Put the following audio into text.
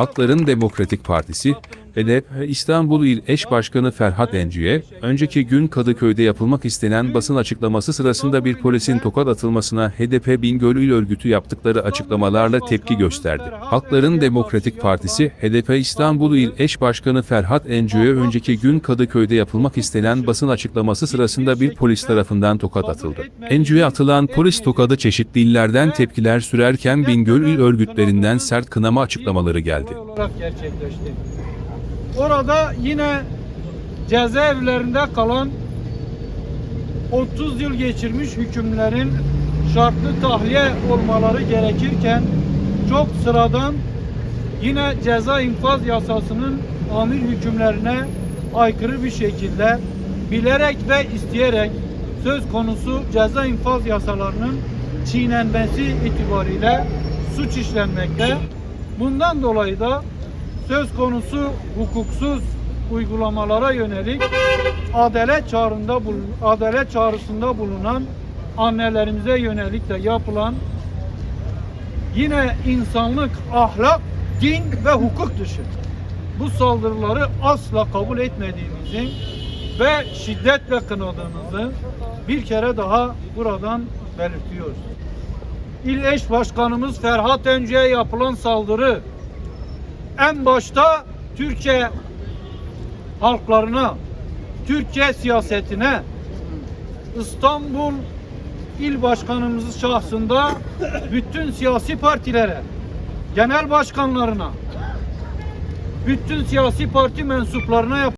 Halkların Demokratik Partisi, HDP İstanbul İl Eş Başkanı Ferhat Encü'ye, önceki gün Kadıköy'de yapılmak istenen basın açıklaması sırasında bir polisin tokat atılmasına HDP Bingöl İl Örgütü yaptıkları açıklamalarla tepki gösterdi. Halkların Demokratik Partisi, HDP İstanbul İl Eş Başkanı Ferhat Encü'ye önceki gün Kadıköy'de yapılmak istenen basın açıklaması sırasında bir polis tarafından tokat atıldı. Encü'ye atılan polis tokadı çeşitli illerden tepkiler sürerken Bingöl İl Örgütlerinden sert kınama açıklamaları geldi. Orada yine cezaevlerinde kalan 30 yıl geçirmiş hükümlerin şartlı tahliye olmaları gerekirken çok sıradan yine ceza infaz yasasının amir hükümlerine aykırı bir şekilde bilerek ve isteyerek söz konusu ceza infaz yasalarının çiğnenmesi itibariyle suç işlenmekte. Bundan dolayı da söz konusu hukuksuz uygulamalara yönelik adalet çağrında adalet çağrısında bulunan annelerimize yönelik de yapılan yine insanlık, ahlak, din ve hukuk dışı bu saldırıları asla kabul etmediğimizi ve şiddetle kınadığımızı bir kere daha buradan belirtiyoruz. İl eş başkanımız Ferhat Öncü'ye yapılan saldırı en başta Türkiye halklarına, Türkiye siyasetine, İstanbul il başkanımız şahsında bütün siyasi partilere, genel başkanlarına, bütün siyasi parti mensuplarına yap